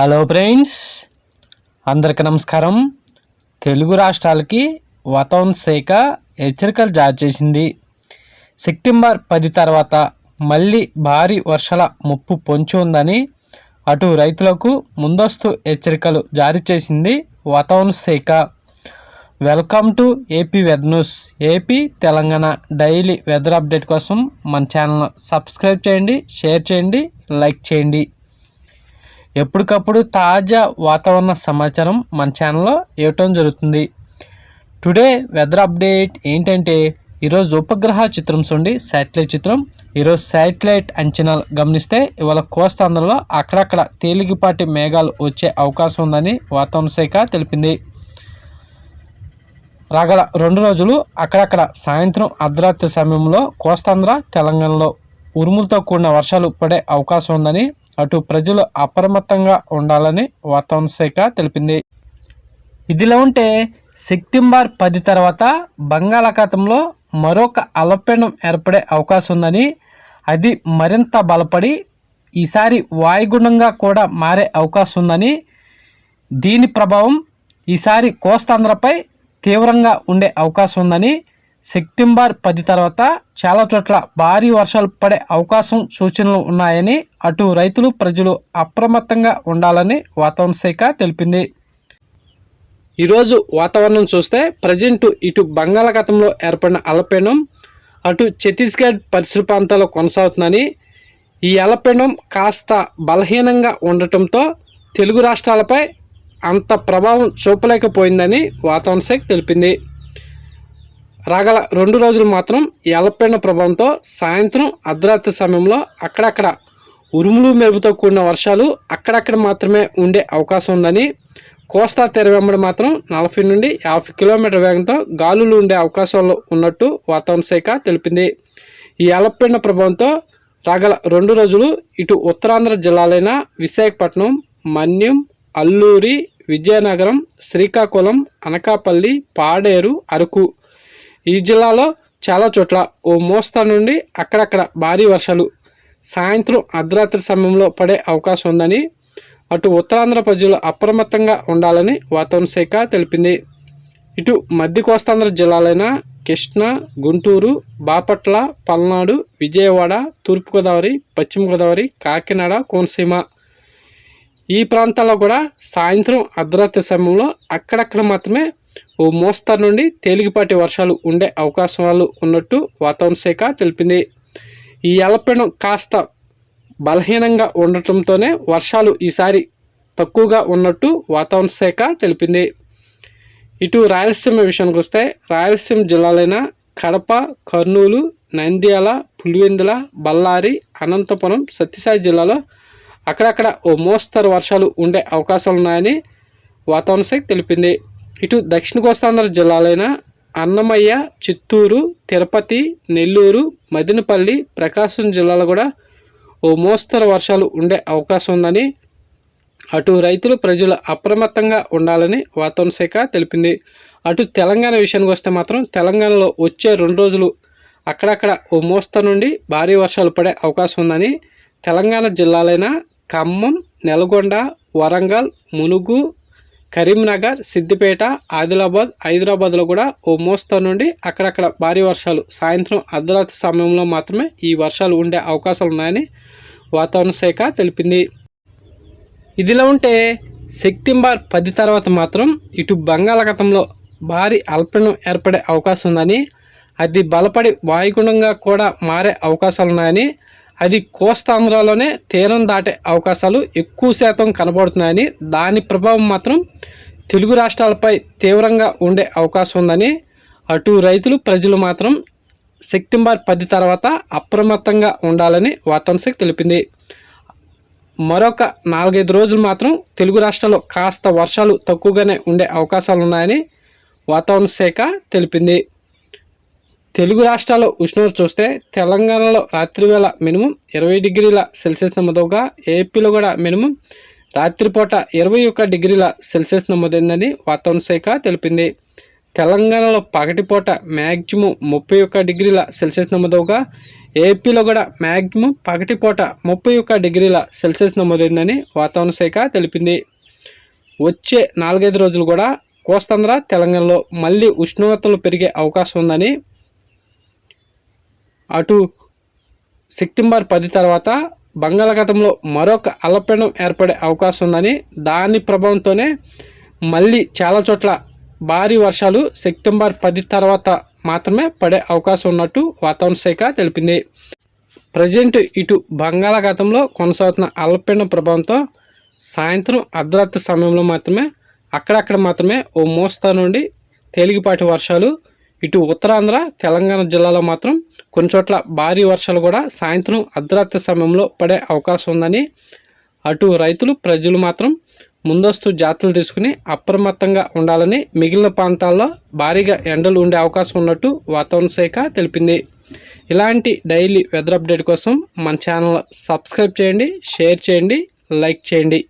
Hello friends అందరికి నమస్కారం. తెలుగు రాష్ట్రాలకి వాతావరణ శాఖ హెచ్చరికలు జారీ చేసింది. సెప్టెంబర్ పది తర్వాత మళ్ళీ భారీ వర్షాల ముప్పు పొంచి ఉందని అటు రైతులకు ముందస్తు హెచ్చరికలు జారీ చేసింది వాతావరణ శాఖ. Welcome to AP weather news AP Telangana daily weather update కోసం మన ఛానల్ సబ్స్క్రైబ్ చేయండి షేర్ చేయండి లైక్ చేయండి. ఎప్పటికప్పుడు తాజా వాతావరణ సమాచారం మన ఛానల్లో ఇవ్వటం జరుగుతుంది. టుడే వెదర్ అప్డేట్ ఏంటంటే ఈరోజు ఉపగ్రహ చిత్రం చూడండి శాటిలైట్ చిత్రం. ఈరోజు శాటిలైట్ అంచనాలు గమనిస్తే ఇవాళ కోస్తాంధ్రలో అక్కడక్కడ తేలికపాటి మేఘాలు వచ్చే అవకాశం ఉందని వాతావరణ శాఖ తెలిపింది. రాగల రెండు రోజులు అక్కడక్కడ సాయంత్రం అర్ధరాత్రి సమయంలో కోస్తాంధ్ర తెలంగాణలో ఉరుములతో కూడిన వర్షాలు పడే అవకాశం ఉందని అటు ప్రజలు అప్రమత్తంగా ఉండాలని వాతావరణ శాఖ తెలిపింది. ఇదిలా ఉంటే సెప్టెంబర్ పది తర్వాత బంగాళాఖాతంలో మరొక అలపెండం ఏర్పడే అవకాశం ఉందని అది మరింత బలపడి ఈసారి వాయుగుండంగా కూడా మారే అవకాశం ఉందని దీని ప్రభావం ఈసారి కోస్తాంధ్రపై తీవ్రంగా ఉండే అవకాశం ఉందని సెప్టెంబర్ పది తర్వాత చాలా చోట్ల భారీ వర్షాలు పడే అవకాశం సూచనలు ఉన్నాయని అటు రైతులు ప్రజలు అప్రమత్తంగా ఉండాలని వాతావరణ శాఖ తెలిపింది. ఈరోజు వాతావరణం చూస్తే ప్రజెంట్ ఇటు బంగాళాఖాతంలో ఏర్పడిన అలపీడం అటు ఛత్తీస్గఢ్ పరిసర ప్రాంతాల్లో కొనసాగుతుందని ఈ అలపీడం కాస్త బలహీనంగా ఉండటంతో తెలుగు రాష్ట్రాలపై అంత ప్రభావం చూపలేకపోయిందని వాతావరణ శాఖ తెలిపింది. రాగల రెండు రోజులు మాత్రం ఈ ప్రభావంతో సాయంత్రం అర్ధరాత్రి సమయంలో అక్కడక్కడ ఉరుములు మెరుపుతో కూడిన వర్షాలు అక్కడక్కడ మాత్రమే ఉండే అవకాశం ఉందని కోస్తా తెర వెంబడి మాత్రం నలభై నుండి యాభై కిలోమీటర్ వేగంతో గాలులు ఉండే అవకాశాలు ఉన్నట్టు వాతావరణ శాఖ తెలిపింది. ఈ అల్పపీడన ప్రభావంతో రాగల రెండు రోజులు ఇటు ఉత్తరాంధ్ర జిల్లాలైన విశాఖపట్నం మన్యం అల్లూరి విజయనగరం శ్రీకాకుళం అనకాపల్లి పాడేరు అరకు ఈ జిల్లాలో చాలా చోట్ల ఓ మోస్తా నుండి అక్కడక్కడ భారీ వర్షాలు సాయంత్రం అర్ధరాత్రి సమయంలో పడే అవకాశం ఉందని అటు ఉత్తరాంధ్ర ప్రజలు అప్రమత్తంగా ఉండాలని వాతావరణ శాఖ తెలిపింది. ఇటు మధ్య కోస్తాంధ్ర జిల్లాలైన కృష్ణా గుంటూరు బాపట్ల పల్నాడు విజయవాడ తూర్పుగోదావరి పశ్చిమ గోదావరి కాకినాడ కోనసీమ. ఈ ప్రాంతాల్లో కూడా సాయంత్రం అర్ధరాత్రి సమయంలో అక్కడక్కడ మాత్రమే ఓ మోస్తరు నుండి తేలికపాటి వర్షాలు ఉండే అవకాశాలు ఉన్నట్టు వాతావరణ శాఖ తెలిపింది. ఈ అల్పపీడనం కాస్త బలహీనంగా ఉండటంతోనే వర్షాలు ఈసారి తక్కువగా ఉన్నట్టు వాతావరణ శాఖ తెలిపింది. ఇటు రాయలసీమ విషయానికి వస్తే రాయలసీమ జిల్లాలైన కడప కర్నూలు నంద్యాల పులివెందుల బళ్ళారి అనంతపురం సత్యసాయి జిల్లాలో అక్కడక్కడ ఓ మోస్తరు వర్షాలు ఉండే అవకాశాలు ఉన్నాయని వాతావరణ శాఖ తెలిపింది. ఇటు దక్షిణ కోస్తాంధ్ర జిల్లాలైన అన్నమయ్య చిత్తూరు తిరుపతి నెల్లూరు మదినపల్లి ప్రకాశం జిల్లాలో కూడా ఓ మోస్తరు వర్షాలు ఉండే అవకాశం ఉందని అటు రైతులు ప్రజలు అప్రమత్తంగా ఉండాలని వాతావరణ శాఖ తెలిపింది. అటు తెలంగాణ విషయానికి వస్తే మాత్రం తెలంగాణలో వచ్చే రెండు రోజులు అక్కడక్కడ ఓ మోస్తరు నుండి భారీ వర్షాలు పడే అవకాశం ఉందని తెలంగాణ జిల్లాలైన ఖమ్మం నల్గొండ వరంగల్ మునుగు కరీంనగర్ సిద్దిపేట ఆదిలాబాద్ హైదరాబాద్లో కూడా ఓ మోస్తరు నుండి అక్కడక్కడ భారీ వర్షాలు సాయంత్రం అర్ధరాత్రి సమయంలో మాత్రమే ఈ వర్షాలు ఉండే అవకాశాలు ఉన్నాయని వాతావరణ శాఖ తెలిపింది. ఇదిలా ఉంటే సెప్టెంబర్ పది తర్వాత మాత్రం ఇటు బంగాళాఖాతంలో భారీ అల్పనం ఏర్పడే అవకాశం ఉందని అది బలపడి వాయుగుణంగా కూడా మారే అవకాశాలు ఉన్నాయని అది కోస్తాంధ్రలోనే తీరం దాటే అవకాశాలు ఎక్కువ శాతం కనబడుతున్నాయని దాని ప్రభావం మాత్రం తెలుగు రాష్ట్రాలపై తీవ్రంగా ఉండే అవకాశం ఉందని అటు రైతులు ప్రజలు మాత్రం సెప్టెంబర్ పది తర్వాత అప్రమత్తంగా ఉండాలని వాతావరణ శాఖ తెలిపింది. మరొక నాలుగైదు రోజులు మాత్రం తెలుగు రాష్ట్రాల్లో కాస్త వర్షాలు తక్కువగానే ఉండే అవకాశాలు ఉన్నాయని వాతావరణ శాఖ తెలిపింది. తెలుగు రాష్ట్రాల్లో ఉష్ణోగ్రత చూస్తే తెలంగాణలో రాత్రివేళ మినిమం ఇరవై డిగ్రీల సెల్సియస్ నమోదవగా ఏపీలో కూడా మినిమం రాత్రిపూట ఇరవై ఒక్క డిగ్రీల సెల్సియస్ నమోదైందని వాతావరణ శాఖ తెలిపింది. తెలంగాణలో పగటిపూట మ్యాక్సిమం ముప్పై ఒక్క డిగ్రీల సెల్సియస్ నమోదవగా ఏపీలో కూడా మ్యాక్సిమం పగటిపూట ముప్పై ఒక్క డిగ్రీల సెల్సియస్ నమోదైందని వాతావరణ శాఖ తెలిపింది. వచ్చే నాలుగైదు రోజులు కూడా కోస్తాంధ్ర తెలంగాణలో మళ్ళీ ఉష్ణోగ్రతలు పెరిగే అవకాశం ఉందని అటు సెప్టెంబర్ పది తర్వాత బంగాళాఖాతంలో మరొక అల్లపీడనం ఏర్పడే అవకాశం ఉందని దాని ప్రభావంతోనే మళ్ళీ చాలా చోట్ల భారీ వర్షాలు సెప్టెంబర్ పది తర్వాత మాత్రమే పడే అవకాశం ఉన్నట్టు వాతావరణ శాఖ తెలిపింది. ప్రజెంట్ ఇటు బంగాళాఖాతంలో కొనసాగుతున్న అల్పపీడన ప్రభావంతో సాయంత్రం అర్ధరాత్రి సమయంలో మాత్రమే అక్కడక్కడ మాత్రమే ఓ మోస్తా నుండి తేలికపాటి వర్షాలు ఇటు ఉత్తరాంధ్ర తెలంగాణ జిల్లాలో మాత్రం కొన్ని చోట్ల భారీ వర్షాలు కూడా సాయంత్రం అర్ధరాత్రి సమయంలో పడే అవకాశం ఉందని అటు రైతులు ప్రజలు మాత్రం ముందస్తు జాతులు తీసుకుని అప్రమత్తంగా ఉండాలని మిగిలిన ప్రాంతాల్లో భారీగా ఎండలు ఉండే అవకాశం ఉన్నట్టు వాతావరణ శాఖ తెలిపింది. ఇలాంటి డైలీ వెదర్ అప్డేట్ కోసం మన ఛానల్ సబ్స్క్రైబ్ చేయండి షేర్ చేయండి లైక్ చేయండి.